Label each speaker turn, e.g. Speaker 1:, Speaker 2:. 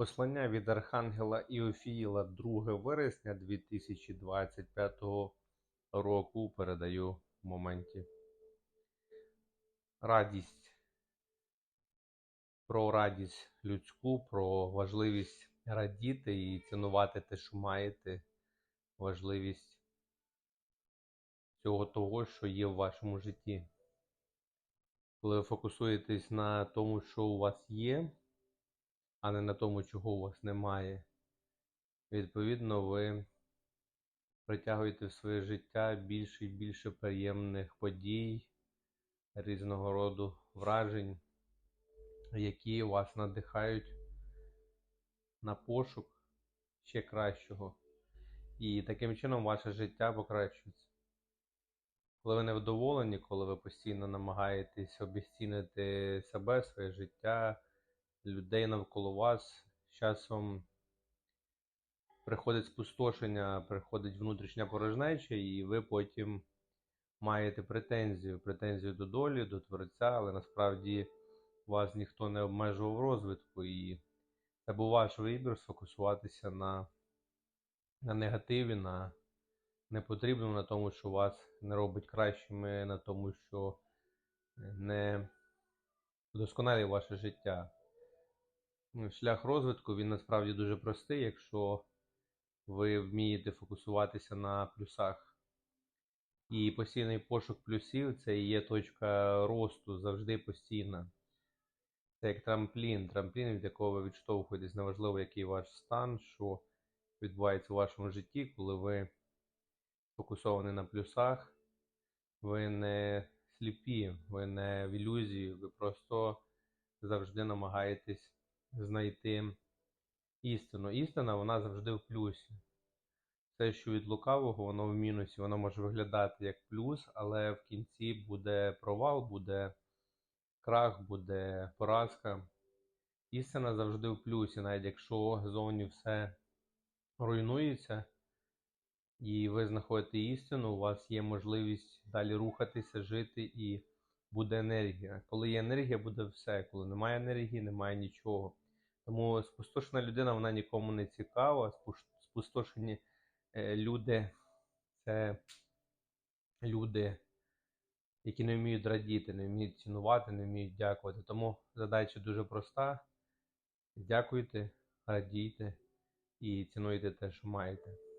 Speaker 1: Послання від Архангела Іофіїла 2 вересня 2025 року передаю в моменті. Радість. Про радість людську, про важливість радіти і цінувати те, що маєте, важливість всього того, що є в вашому житті. Коли ви фокусуєтесь на тому, що у вас є, а не на тому, чого у вас немає. Відповідно, ви притягуєте в своє життя більше і більше приємних подій, різного роду вражень, які вас надихають на пошук ще кращого. І таким чином ваше життя покращується. Коли ви невдоволені, коли ви постійно намагаєтесь обіцінити себе, своє життя, людей навколо вас, з часом приходить спустошення, приходить внутрішня порожнеча, і ви потім маєте претензію, претензію до долі, до творця, але насправді вас ніхто не обмежував в розвитку, і це був ваш вибір сфокусуватися на, на негативі, на непотрібному, на тому, що вас не робить кращими, на тому, що не вдосконалює ваше життя. Ну, Шлях розвитку він насправді дуже простий, якщо ви вмієте фокусуватися на плюсах. І постійний пошук плюсів це є точка росту завжди постійна. Це як трамплін, трамплін, від якого ви відштовхуєтесь, неважливо, який ваш стан, що відбувається у вашому житті, коли ви фокусовані на плюсах, ви не сліпі, ви не в ілюзії, ви просто завжди намагаєтесь знайти істину. Істина вона завжди в плюсі. Все, що від лукавого, воно в мінусі, воно може виглядати як плюс, але в кінці буде провал, буде крах, буде поразка. Істина завжди в плюсі, навіть якщо зовні все руйнується, і ви знаходите істину, у вас є можливість далі рухатися, жити і буде енергія. Коли є енергія, буде все. Коли немає енергії, немає нічого. Тому спустошена людина вона нікому не цікава. Спустошені е, люди це люди, які не вміють радіти, не вміють цінувати, не вміють дякувати. Тому задача дуже проста. Дякуйте, радійте і цінуйте те, що маєте.